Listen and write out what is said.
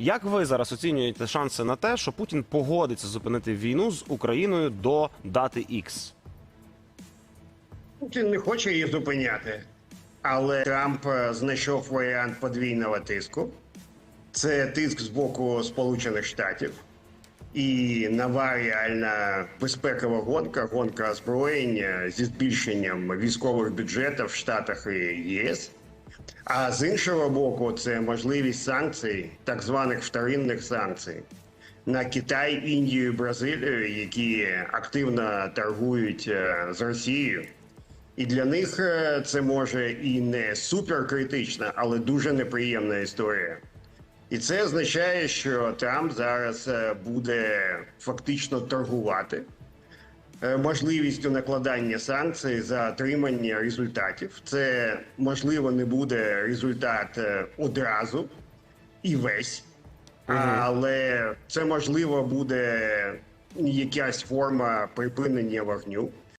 Як ви зараз оцінюєте шанси на те, що Путін погодиться зупинити війну з Україною до дати X? Путін не хоче її зупиняти, але Трамп е, знайшов варіант подвійного тиску. Це тиск з боку Сполучених Штатів і нова реальна безпекова гонка, гонка озброєння зі збільшенням військових бюджетів в Штатах і ЄС. А з іншого боку, це можливість санкцій, так званих вторинних санкцій на Китай, Індію, Бразилію, які активно торгують е, з Росією. І для них е, це може і не суперкритична, але дуже неприємна історія. І це означає, що Трамп зараз е, буде фактично торгувати можливістю накладання санкцій за отримання результатів. Це можливо не буде результат е, одразу і весь, але це можливо буде якась форма припинення вогню.